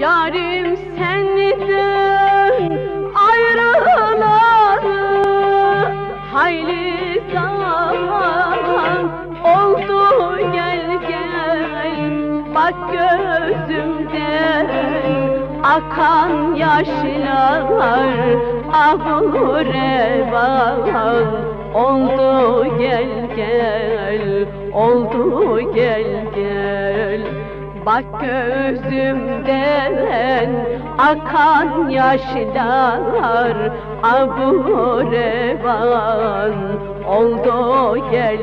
Yarim senden ayrılalı. Hayli zaman oldu gel gel. Bak gözümden akan yaşlar Ah revan oldu gel gel. Oldu gel gel Bak gözümden akan yaşlar Abu revan. Oldu gel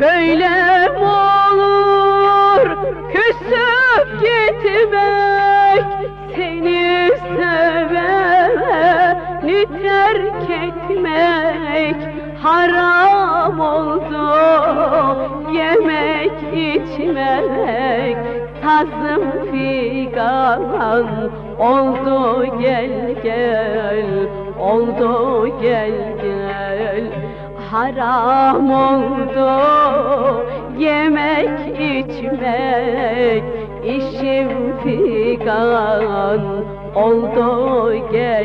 Böyle mi olur? Küsüp gitmek Seni seveni terk etmek Haram oldu? Yemek içmek Tazım figan oldu gel gel Oldu gel Haram oldu. Yemek içmek işim figan oldu. Gel